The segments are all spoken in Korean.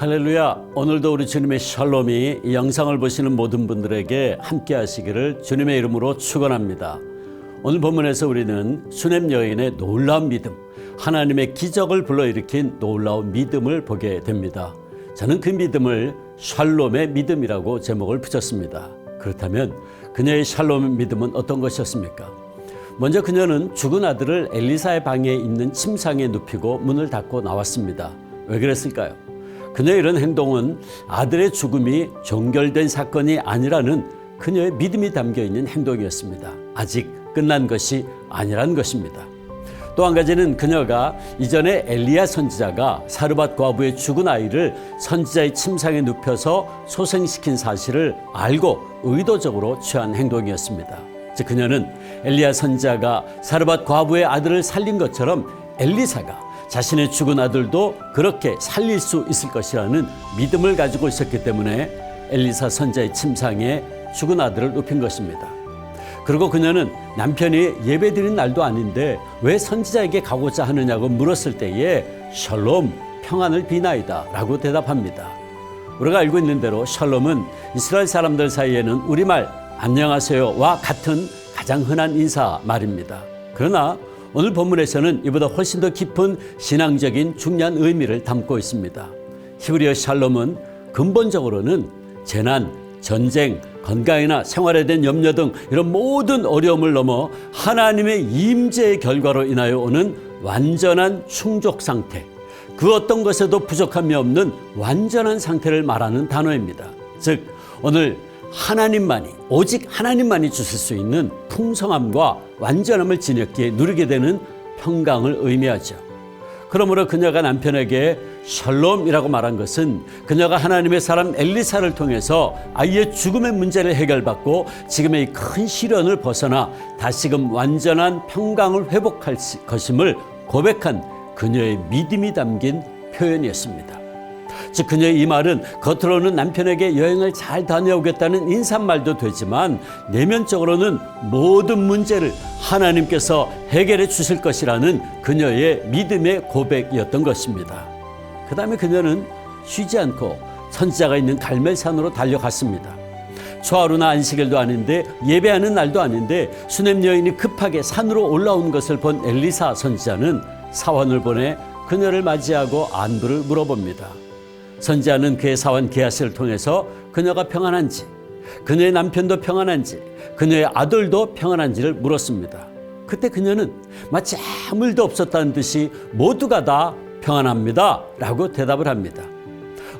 할렐루야. 오늘도 우리 주님의 샬롬이 이 영상을 보시는 모든 분들에게 함께 하시기를 주님의 이름으로 축원합니다. 오늘 본문에서 우리는 수냄 여인의 놀라운 믿음, 하나님의 기적을 불러일으킨 놀라운 믿음을 보게 됩니다. 저는 그 믿음을 샬롬의 믿음이라고 제목을 붙였습니다. 그렇다면 그녀의 샬롬의 믿음은 어떤 것이었습니까? 먼저 그녀는 죽은 아들을 엘리사의 방에 있는 침상에 눕히고 문을 닫고 나왔습니다. 왜 그랬을까요? 그녀의 이런 행동은 아들의 죽음이 종결된 사건이 아니라는 그녀의 믿음이 담겨 있는 행동이었습니다. 아직 끝난 것이 아니란 것입니다. 또 한 가지는 그녀가 이전에 엘리야 선지자가 사르밧 과부의 죽은 아이를 선지자의 침상에 눕혀서 소생시킨 사실을 알고 의도적으로 취한 행동이었습니다. 즉 그녀는 엘리야 선지자가 사르밧 과부의 아들을 살린 것처럼 엘리사가 자신의 죽은 아들도 그렇게 살릴 수 있을 것이라는 믿음을 가지고 있었기 때문에 엘리사 선자의 침상에 죽은 아들을 눕힌 것입니다. 그리고 그녀는 남편이 예배 드린 날도 아닌데 왜 선지자에게 가고자 하느냐고 물었을 때에 샬롬 평안을 비나이다 라고 대답합니다. 우리가 알고 있는 대로 샬롬은 이스라엘 사람들 사이에는 우리말 안녕하세요와 같은 가장 흔한 인사 말입니다. 그러나 오늘 본문에서는 이보다 훨씬 더 깊은 신앙적인 중요한 의미를 담고 있습니다. 히브리어 샬롬은 근본적으로는 재난, 전쟁, 건강이나 생활에 대한 염려 등 이런 모든 어려움을 넘어 하나님의 임재의 결과로 인하여 오는 완전한 충족 상태, 그 어떤 것에도 부족함이 없는 완전한 상태를 말하는 단어입니다. 즉, 오늘 하나님만이, 오직 하나님만이 주실 수 있는 풍성함과 완전함을 지녔기에 누리게 되는 평강을 의미하죠. 그러므로 그녀가 남편에게 샬롬이라고 말한 것은 그녀가 하나님의 사람 엘리사를 통해서 아이의 죽음의 문제를 해결받고 지금의 이큰 시련을 벗어나 다시금 완전한 평강을 회복할 것임을 고백한 그녀의 믿음이 담긴 표현이었습니다. 즉 그녀의 이 말은 겉으로는 남편에게 여행을 잘 다녀오겠다는 인사말도 되지만 내면적으로는 모든 문제를 하나님께서 해결해 주실 것이라는 그녀의 믿음의 고백이었던 것입니다. 그 다음에 그녀는 쉬지 않고 선지자가 있는 갈멜산으로 달려갔습니다. 초하루나 안식일도 아닌데 예배하는 날도 아닌데 수냄 여인이 급하게 산으로 올라온 것을 본 엘리사 선지자는 사원을 보내 그녀를 맞이하고 안부를 물어봅니다. 선지자는 그의 사원 게하스를 통해서 그녀가 평안한지, 그녀의 남편도 평안한지, 그녀의 아들도 평안한지를 물었습니다. 그때 그녀는 마치 아무 일도 없었다는 듯이 모두가 다 평안합니다. 라고 대답을 합니다.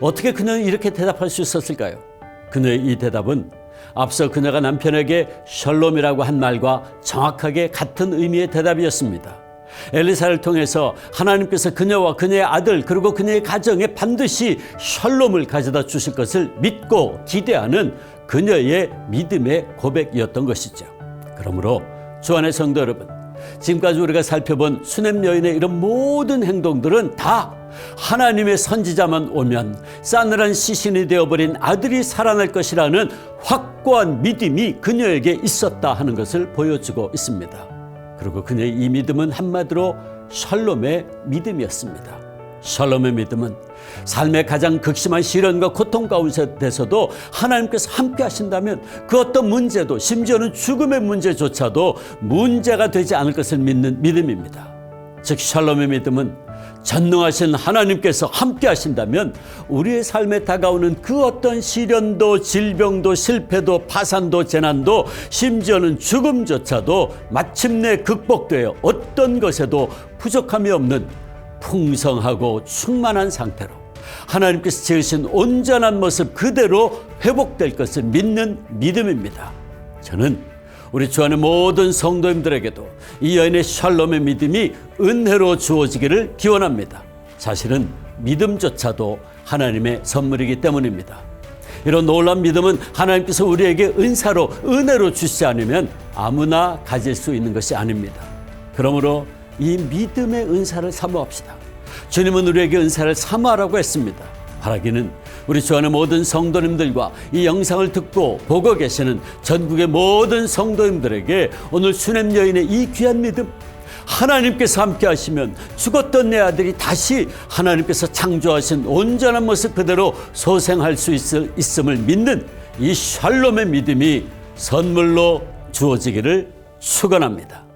어떻게 그녀는 이렇게 대답할 수 있었을까요? 그녀의 이 대답은 앞서 그녀가 남편에게 셜롬이라고 한 말과 정확하게 같은 의미의 대답이었습니다. 엘리사를 통해서 하나님께서 그녀와 그녀의 아들 그리고 그녀의 가정에 반드시 셜롬을 가져다 주실 것을 믿고 기대하는 그녀의 믿음의 고백이었던 것이죠. 그러므로 주 안의 성도 여러분, 지금까지 우리가 살펴본 수냄 여인의 이런 모든 행동들은 다 하나님의 선지자만 오면 싸늘한 시신이 되어버린 아들이 살아날 것이라는 확고한 믿음이 그녀에게 있었다 하는 것을 보여주고 있습니다. 그리고 그녀의 이 믿음은 한마디로 샬롬의 믿음이었습니다. 샬롬의 믿음은 삶의 가장 극심한 시련과 고통 가운데서도 하나님께서 함께 하신다면 그 어떤 문제도 심지어는 죽음의 문제조차도 문제가 되지 않을 것을 믿는 믿음입니다. 즉 샬롬의 믿음은 전능하신 하나님께서 함께 하신다면 우리의 삶에 다가오는 그 어떤 시련도 질병도 실패도 파산도 재난도 심지어는 죽음조차도 마침내 극복되어 어떤 것에도 부족함이 없는 풍성하고 충만한 상태로 하나님께서 지으신 온전한 모습 그대로 회복될 것을 믿는 믿음입니다. 저는 우리 주 안의 모든 성도님들에게도 이 여인의 샬롬의 믿음이 은혜로 주어지기를 기원합니다. 사실은 믿음조차도 하나님의 선물이기 때문입니다. 이런 놀라운 믿음은 하나님께서 우리에게 은사로 은혜로 주시지 않으면 아무나 가질 수 있는 것이 아닙니다. 그러므로 이 믿음의 은사를 사모합시다. 주님은 우리에게 은사를 사모하라고 했습니다. 바라기는 우리 주 안의 모든 성도님들과 이 영상을 듣고 보고 계시는 전국의 모든 성도님들에게 오늘 수냄 여인의 이 귀한 믿음 하나님께서 함께 하시면 죽었던 내 아들이 다시 하나님께서 창조하신 온전한 모습 그대로 소생할 수 있을, 있음을 믿는 이 샬롬의 믿음이 선물로 주어지기를 축원합니다.